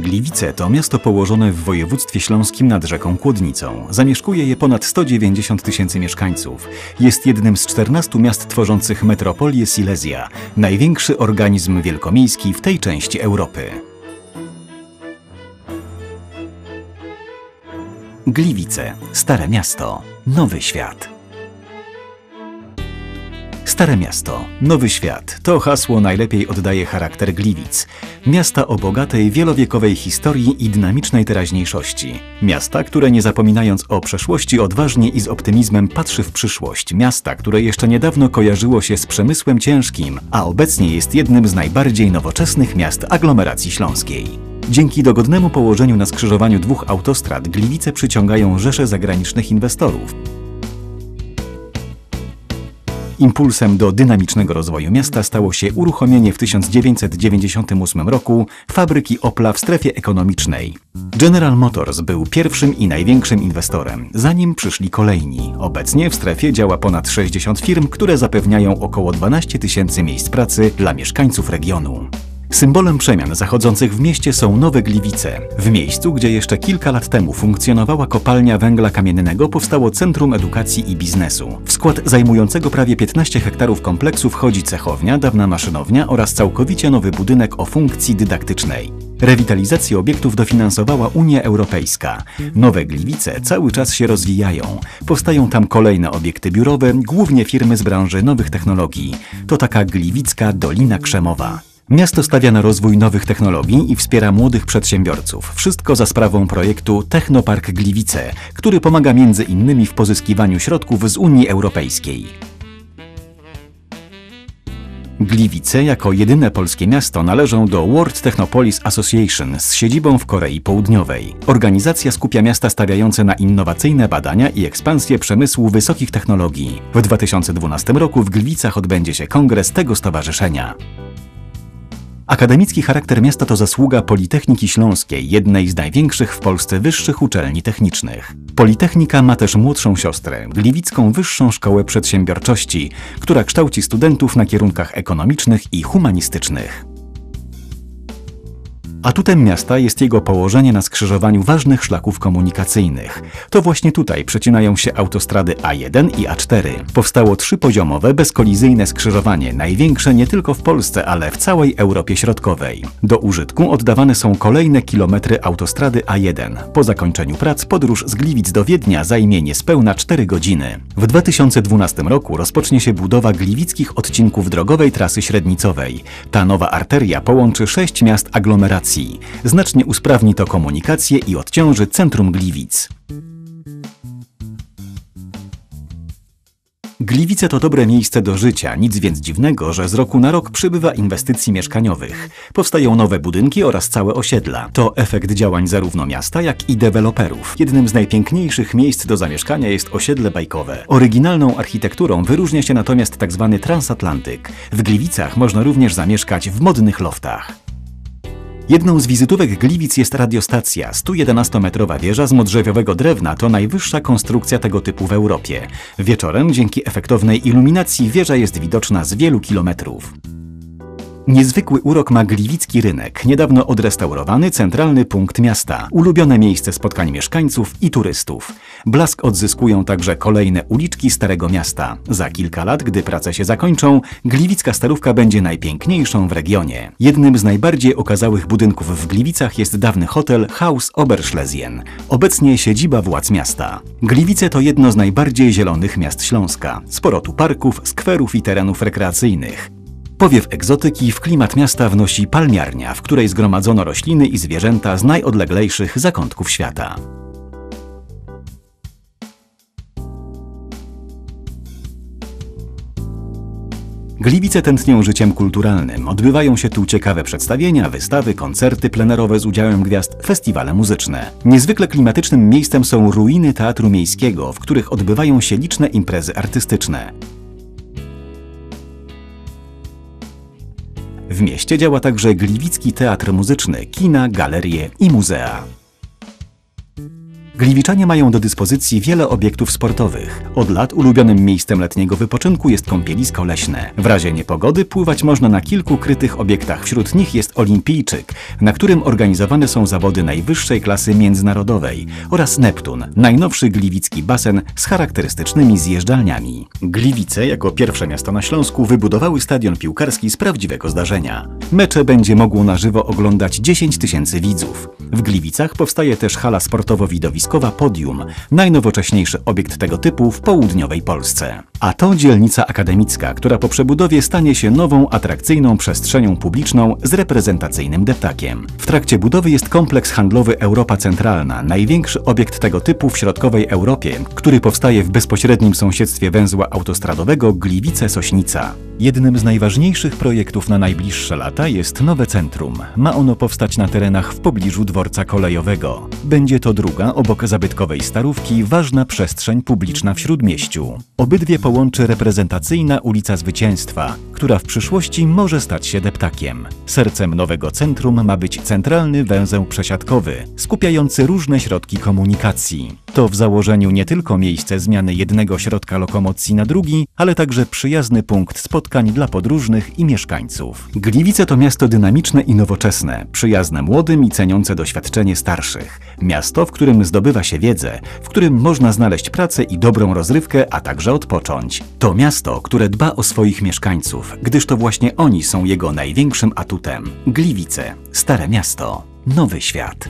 Gliwice to miasto położone w województwie śląskim nad rzeką Kłodnicą. Zamieszkuje je ponad 190 tysięcy mieszkańców. Jest jednym z 14 miast tworzących metropolię Silesia, największy organizm wielkomiejski w tej części Europy. Gliwice, Stare Miasto, Nowy Świat. Stare Miasto, Nowy Świat to hasło najlepiej oddaje charakter Gliwic. Miasta o bogatej, wielowiekowej historii i dynamicznej teraźniejszości. Miasta, które nie zapominając o przeszłości odważnie i z optymizmem patrzy w przyszłość. Miasta, które jeszcze niedawno kojarzyło się z przemysłem ciężkim, a obecnie jest jednym z najbardziej nowoczesnych miast aglomeracji śląskiej. Dzięki dogodnemu położeniu na skrzyżowaniu dwóch autostrad Gliwice przyciągają rzesze zagranicznych inwestorów. Impulsem do dynamicznego rozwoju miasta stało się uruchomienie w 1998 roku fabryki Opla w strefie ekonomicznej. General Motors był pierwszym i największym inwestorem, zanim przyszli kolejni. Obecnie w strefie działa ponad 60 firm, które zapewniają około 12 tysięcy miejsc pracy dla mieszkańców regionu. Symbolem przemian zachodzących w mieście są Nowe Gliwice. W miejscu, gdzie jeszcze kilka lat temu funkcjonowała kopalnia węgla kamiennego, powstało Centrum Edukacji i Biznesu. W skład zajmującego prawie 15 hektarów kompleksu wchodzi cechownia, dawna maszynownia oraz całkowicie nowy budynek o funkcji dydaktycznej. Rewitalizację obiektów dofinansowała Unia Europejska. Nowe Gliwice cały czas się rozwijają. Powstają tam kolejne obiekty biurowe, głównie firmy z branży nowych technologii. To taka gliwicka Dolina Krzemowa. Miasto stawia na rozwój nowych technologii i wspiera młodych przedsiębiorców. Wszystko za sprawą projektu Technopark Gliwice, który pomaga między innymi w pozyskiwaniu środków z Unii Europejskiej. Gliwice jako jedyne polskie miasto należą do World Technopolis Association z siedzibą w Korei Południowej. Organizacja skupia miasta stawiające na innowacyjne badania i ekspansję przemysłu wysokich technologii. W 2012 roku w Gliwicach odbędzie się kongres tego stowarzyszenia. Akademicki charakter miasta to zasługa Politechniki Śląskiej, jednej z największych w Polsce wyższych uczelni technicznych. Politechnika ma też młodszą siostrę, Gliwicką Wyższą Szkołę Przedsiębiorczości, która kształci studentów na kierunkach ekonomicznych i humanistycznych. Atutem miasta jest jego położenie na skrzyżowaniu ważnych szlaków komunikacyjnych. To właśnie tutaj przecinają się autostrady A1 i A4. Powstało trzypoziomowe, bezkolizyjne skrzyżowanie, największe nie tylko w Polsce, ale w całej Europie Środkowej. Do użytku oddawane są kolejne kilometry autostrady A1. Po zakończeniu prac podróż z Gliwic do Wiednia zajmie niespełna 4 godziny. W 2012 roku rozpocznie się budowa gliwickich odcinków drogowej trasy średnicowej. Ta nowa arteria połączy sześć miast aglomeracji Znacznie usprawni to komunikację i odciąży centrum Gliwic. Gliwice to dobre miejsce do życia, nic więc dziwnego, że z roku na rok przybywa inwestycji mieszkaniowych. Powstają nowe budynki oraz całe osiedla. To efekt działań zarówno miasta, jak i deweloperów. Jednym z najpiękniejszych miejsc do zamieszkania jest osiedle bajkowe. Oryginalną architekturą wyróżnia się natomiast tzw. Tak transatlantyk. W Gliwicach można również zamieszkać w modnych loftach. Jedną z wizytówek Gliwic jest radiostacja. 111-metrowa wieża z modrzewiowego drewna to najwyższa konstrukcja tego typu w Europie. Wieczorem dzięki efektownej iluminacji wieża jest widoczna z wielu kilometrów. Niezwykły urok ma Gliwicki Rynek, niedawno odrestaurowany centralny punkt miasta, ulubione miejsce spotkań mieszkańców i turystów. Blask odzyskują także kolejne uliczki Starego Miasta. Za kilka lat, gdy prace się zakończą, Gliwicka Starówka będzie najpiękniejszą w regionie. Jednym z najbardziej okazałych budynków w Gliwicach jest dawny hotel Haus Oberschlesien, obecnie siedziba władz miasta. Gliwice to jedno z najbardziej zielonych miast Śląska. Sporo tu parków, skwerów i terenów rekreacyjnych. Powiew egzotyki w klimat miasta wnosi palmiarnia, w której zgromadzono rośliny i zwierzęta z najodleglejszych zakątków świata. Gliwice tętnią życiem kulturalnym. Odbywają się tu ciekawe przedstawienia, wystawy, koncerty plenerowe z udziałem gwiazd, festiwale muzyczne. Niezwykle klimatycznym miejscem są ruiny Teatru Miejskiego, w których odbywają się liczne imprezy artystyczne. W mieście działa także Gliwicki Teatr Muzyczny, kina, galerie i muzea. Gliwiczanie mają do dyspozycji wiele obiektów sportowych. Od lat ulubionym miejscem letniego wypoczynku jest kąpielisko leśne. W razie niepogody pływać można na kilku krytych obiektach. Wśród nich jest Olimpijczyk, na którym organizowane są zawody najwyższej klasy międzynarodowej oraz Neptun, najnowszy gliwicki basen z charakterystycznymi zjeżdżalniami. Gliwice, jako pierwsze miasto na Śląsku, wybudowały stadion piłkarski z prawdziwego zdarzenia. Mecze będzie mogło na żywo oglądać 10 tysięcy widzów. W Gliwicach powstaje też hala sportowo-widowiskowa Podium, najnowocześniejszy obiekt tego typu w południowej Polsce. A to dzielnica akademicka, która po przebudowie stanie się nową, atrakcyjną przestrzenią publiczną z reprezentacyjnym deptakiem. W trakcie budowy jest kompleks handlowy Europa Centralna, największy obiekt tego typu w środkowej Europie, który powstaje w bezpośrednim sąsiedztwie węzła autostradowego Gliwice-Sośnica. Jednym z najważniejszych projektów na najbliższe lata jest nowe centrum. Ma ono powstać na terenach w pobliżu dworca kolejowego. Będzie to druga, obok zabytkowej starówki, ważna przestrzeń publiczna w śródmieściu. Obydwie połączy reprezentacyjna ulica Zwycięstwa, która w przyszłości może stać się deptakiem. Sercem nowego centrum ma być centralny węzeł przesiadkowy, skupiający różne środki komunikacji. To w założeniu nie tylko miejsce zmiany jednego środka lokomocji na drugi, ale także przyjazny punkt spotkań dla podróżnych i mieszkańców. Gliwice to miasto dynamiczne i nowoczesne, przyjazne młodym i ceniące doświadczenie starszych. Miasto, w którym zdobywa się wiedzę, w którym można znaleźć pracę i dobrą rozrywkę, a także odpocząć. To miasto, które dba o swoich mieszkańców, gdyż to właśnie oni są jego największym atutem. Gliwice, stare miasto, nowy świat.